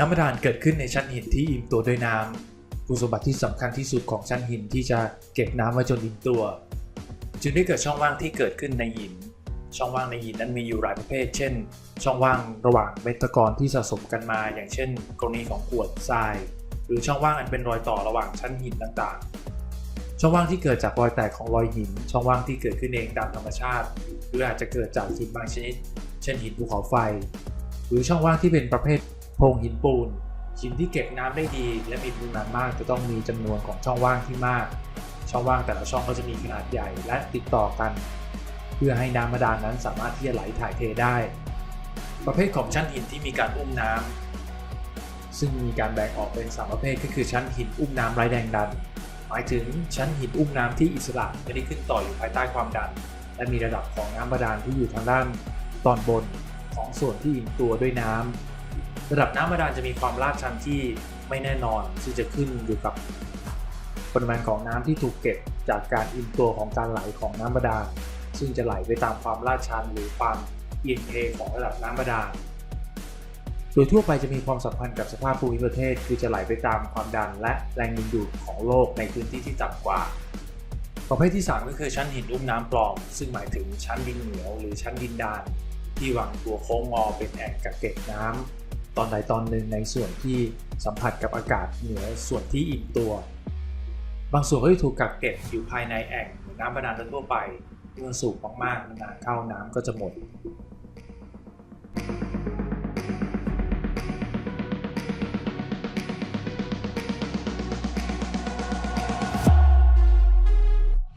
น้ำบาดาลเกิดขึ้นในชั้นหินที่อิ่มตัวด้วยน้ำคุณสมบัติที่สำคัญที่สุดของชั้นหินที่จะเก็บน้ำไว้จนอิ่มตัว จึงได้เกิดช่องว่างที่เกิดขึ้นในหิน ช่องว่างในหินนั้นมีอยู่หลายประเภท เช่น ช่องว่างระหว่างเม็ดตะกอนที่สะสมกันมา อย่างเช่น กรณีของกรวดทราย หรือช่องว่างอันเป็นรอยต่อระหว่างชั้นหินต่างๆ ช่องว่างที่เกิดจากรอยแตกของรอยหิน ช่องว่างที่เกิดขึ้นเองตามธรรมชาติ หรืออาจจะเกิดจากหินบางชนิด เช่นหินภูเขาไฟ หรือช่องว่างที่เป็นประเภท โพรงหินปูนหินที่เก็บน้ำได้ดี และมีปริมาณมากจะต้องมีจำนวนของช่องว่างที่มาก ช่องว่างแต่ละช่องก็จะมีขนาดใหญ่และติดต่อกัน เพื่อให้น้ำบาดาลนั้นสามารถที่จะไหลถ่ายเทได้ ประเภทของชั้นหินที่มีการอุ้มน้ำซึ่งมีการแบ่งออกเป็นสามประเภทก็คือชั้นหินอุ้มน้ำไร้แรงดัน หมายถึงชั้นหินอุ้มน้ำที่อิสระไม่ได้ขึ้นต่ออยู่ภายใต้ความดัน และมีระดับของน้ำบาดาลที่อยู่ทางด้านตอนบนของส่วนที่อิ่มตัวด้วยน้ำ ระดับน้ำบาดาลจะมีความลาดชันที่ไม่แน่นอนซึ่งจะขึ้นอยู่กับปริมาณของน้ำที่ถูกเก็บจากการอิ่มตัวของการไหลของน้ำบาดาลซึ่งจะไหลไปตามความลาดชันหรือความเอียงเทของระดับน้ำบาดาลโดยทั่วไปจะมีความสัมพันธ์กับสภาพภูมิประเทศ คือจะไหลไปตามความดันและแรงดึงดูดของโลกในพื้นที่ที่ต่ำกว่า ประเภทที่ 3 ก็คือชั้นหินอุ้มน้ำปลอม ซึ่งหมายถึงชั้นดินเหนียวหรือชั้นดินดานที่วางตัวโค้งงอเป็นแอ่งกักเก็บน้ำ ตอนใดตอนหนึ่งในส่วนที่สัมผัสกับอากาศเหนือส่วนที่อิ่มตัว บางส่วนก็จะถูกกักเก็บอยู่ภายในแอ่งเหมือนน้ำบาดาลทั่วไปเมื่อสูบมากๆนานเข้าน้ำก็จะหมด